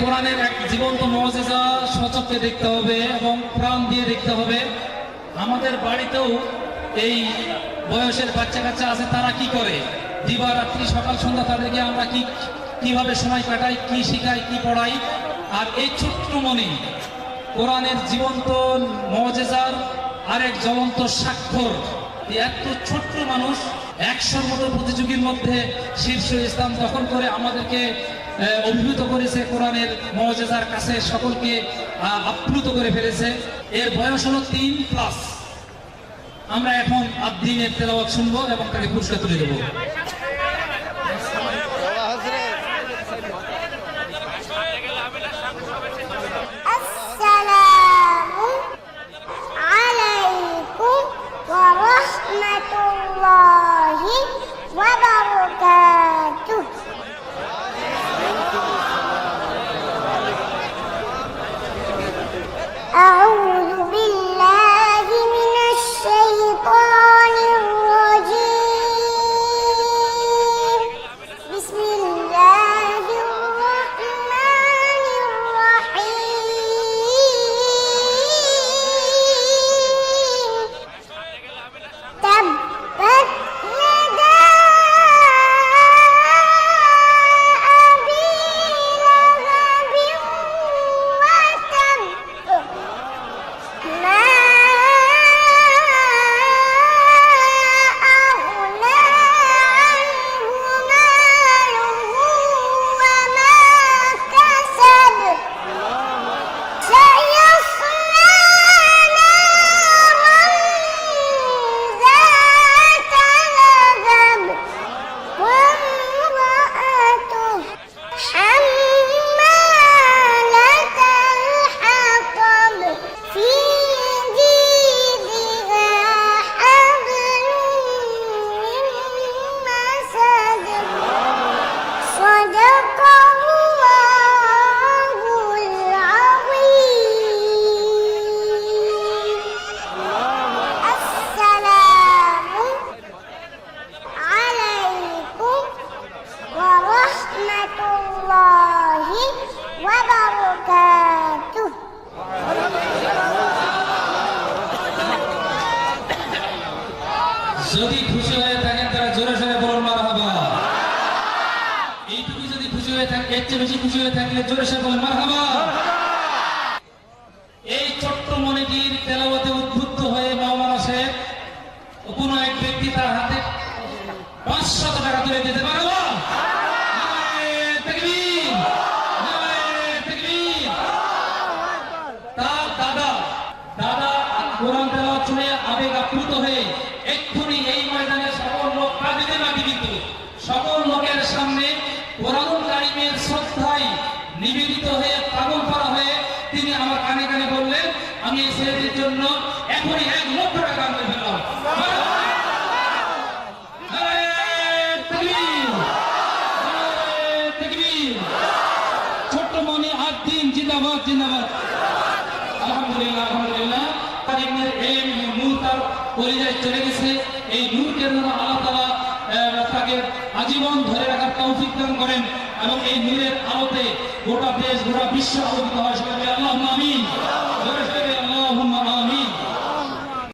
কোরআনের এক জীবন্ত মজেজা সচক্ষে দেখতে হবে এবং প্রাণ দিয়ে দেখতে হবে। আমাদের বাড়িতেও এই বয়সের বাচ্চা কাচ্চা আছে, তারা কি করে? দিবারাত্রি সকাল সন্ধ্যা তাদেরকে আমরা কি, কীভাবে সময় কাটাই, কি শিখাই, কি পড়াই? আর এই ছোট্ট মনে কোরআনের জীবন্ত মজেজার আরেক জ্বলন্ত স্বাক্ষর। এত ছোট্ট মানুষ একশোর মতো প্রতিযোগীর মধ্যে শীর্ষ স্থান দখল করে আমাদেরকে অভিভূত করেছে কোরআনের মজেজার কাছে সকলকে আপ্লুত করে ফেলেছে। এর বয়স হলো তিন প্লাস আমরা এখন আব্দিনের তেলাওয়াত শুনব এবং তাকে পুরস্কার তুলে দেবো। যদি খুশি হয়ে থাকেন, তারা জোরে সোরে বলুন মার এইটুকু যদি খুশি হয়ে থাকে এর বেশি খুশি হয়ে থাকলে জোরে সোরে বলুন মার এই ছোট্ট মনিটির তেলাওয়াতে উদ্বুদ্ধ হয়ে মাওলানা সাহেব কোনো এক ব্যক্তি তার হাতে পাঁচশত টাকা তুলে দিতে পারব নিবেদিত হয়ে, পাগল করা হয়ে তিনি আমার কানে কানে বললেন, আমি এই ছেলেদের জন্য এখনই এক লক্ষ টাকা আনতে ফেললাম! ছোট্ট মনে আলহামদুলিল্লাহ আলহামদুলিল্লাহ। কারিমের এই নূর তার চলে গেছে। এই তালা আজীবন ধরে রাখার তৌফিক দান করেন এবং এই নূরের আলোতে গোটা দেশ, গোটা বিশ্ব আলোকিত হয়। সবাই আল্লাহ আমিন।